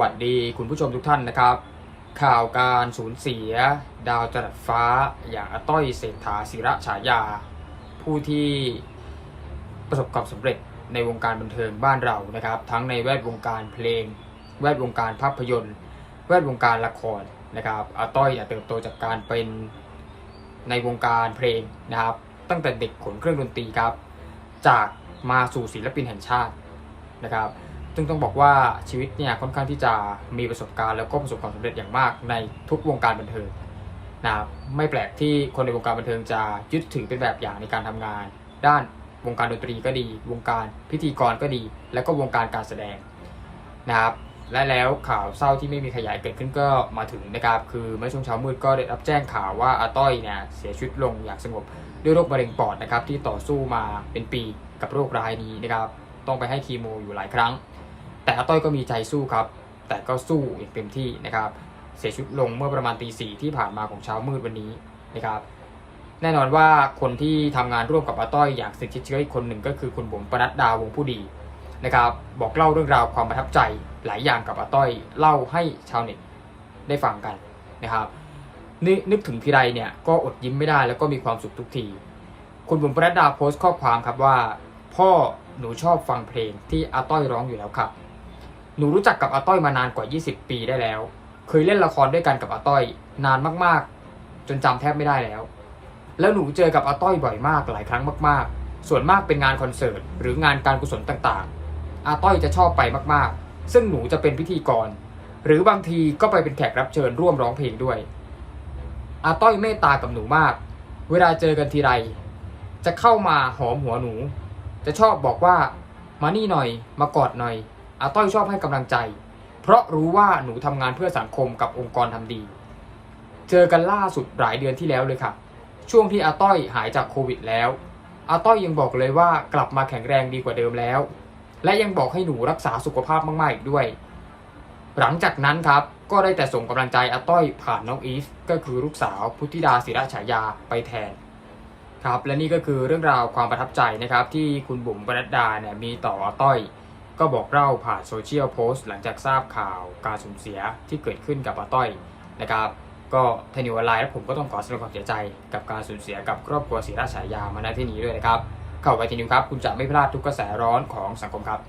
วัสดีคุณผู้ชมทุกท่านนะครับ ข่าวการสูญเสีย ดาวจรัสฟ้า อย่างอาต้อยเศรษฐาศิระฉายา ผู้ที่ประสบความสำเร็จในวงการบันเทิงบ้านเรานะครับ ทั้งในแวดวงการเพลง แวดวงการภาพยนตร์ แวดวงการละครนะครับอาต้อยเนี่ยเติบโตจากการเป็นในวงการเพลงนะครับ ตั้งแต่เด็กขนเครื่องดนตรีครับ จากมาสู่ศิลปินแห่งชาตินะครับ ซึ่งต้องบอกว่าชีวิตเนี่ยค่อนข้างที่จะมีประสบการณ์แล้วก็ประสบความสำเร็จอย่างมากในทุกวงการบันเทิงนะครับไม่แปลกที่คนในวงการบันเทิงจะยึดถือเป็นแบบอย่างในการทำงาน ด้านวงการดนตรีก็ดี วงการพิธีกรก็ดี แล้วก็วงการการแสดงนะครับและแล้วข่าวเศร้าที่ไม่มีขยายเกิดขึ้นก็มาถึงนะครับ คือเมื่อช่วงเช้ามืดก็ได้รับแจ้งข่าวว่าอาต้อยเนี่ยเสียชีวิตลงอย่างสงบด้วยโรคมะเร็งปอดนะครับที่ต่อสู้มาเป็นปีกับโรคร้ายนี้นะครับ ต้องไปให้คีโมอยู่หลายครั้ง แต่อาต้อยก็มีใจสู้ครับ แต่ก็สู้อย่างเต็มที่นะครับ เสียชีวิตลงเมื่อประมาณตีสี่ที่ผ่านมาของเช้ามืดวันนี้นะครับ แน่นอนว่าคนที่ทำงานร่วมกับอาต้อยอย่างสิทชิเชื้ออีกคนหนึ่งก็คือคุณบุ๋มปนัดดาวงผู้ดีนะครับ บอกเล่าเรื่องราวความประทับใจหลายอย่างกับอาต้อยเล่าให้ชาวเน็ตได้ฟังกันนะครับนนึกถึงทีไรเนี่ยก็อดยิ้มไม่ได้แล้วก็มีความสุขทุกที คุณบุ๋มปนัดดาโพสต์ข้อความครับว่า พ่อหนูชอบฟังเพลงที่อาต้อยร้องอยู่แล้วครับ หนูรู้จักกับอาต้อยมานานกว่า 20 ปีได้แล้ว เคยเล่นละครด้วยกันกับอาต้อย นานมากๆ จนจำแทบไม่ได้แล้ว แล้วหนูเจอกับอาต้อยบ่อยมากหลายครั้งมาก ๆ ส่วนมากเป็นงานคอนเสิร์ตหรืองานการกุศลต่างๆ อาต้อยจะชอบไปมากๆ ซึ่งหนูจะเป็นพิธีกร หรือบางทีก็ไปเป็นแขกรับเชิญร่วมร้องเพลงด้วย อาต้อยเมตตากับหนูมาก เวลาเจอกันทีไร จะเข้ามาหอมหัวหนู จะชอบบอกว่ามานี่หน่อยมากอดหน่อย อาต้อยชอบให้กำลังใจ เพราะรู้ว่าหนูทำงานเพื่อสังคมกับองค์กรทำดี เจอกันล่าสุดหลายเดือนที่แล้วเลยค่ะ ช่วงที่อาต้อยหายจากโควิดแล้วอาต้อยยังบอกเลยว่ากลับมาแข็งแรงดีกว่าเดิมแล้ว และยังบอกให้หนูรักษาสุขภาพมาก ๆ อีกด้วย หลังจากนั้นครับก็ได้แต่ส่งกำลังใจอาต้อยผ่านน้องอีฟก็คือลูกสาวพุทธิดาศิระฉายาไปแทนครับและนี่ก็คือเรื่องราวความประทับใจนะครับที่คุณบุ๋มปนัดดาเนี่ยมีต่ออาต้อย ก็บอกเล่าผ่านโซเชียลโพสต์หลังจากทราบข่าวการสูญเสียที่เกิดขึ้นกับอาต้อยนะครับ ก็ทนิวออนไลน์และผมก็ต้องขอแสดงความเสียใจกับการสูญเสียกับครอบครัวศิระฉายามาณที่นี้ด้วยนะครับ เข้าไปทีนิวครับ คุณจะไม่พลาดทุกกระแสร้อนของสังคมครับ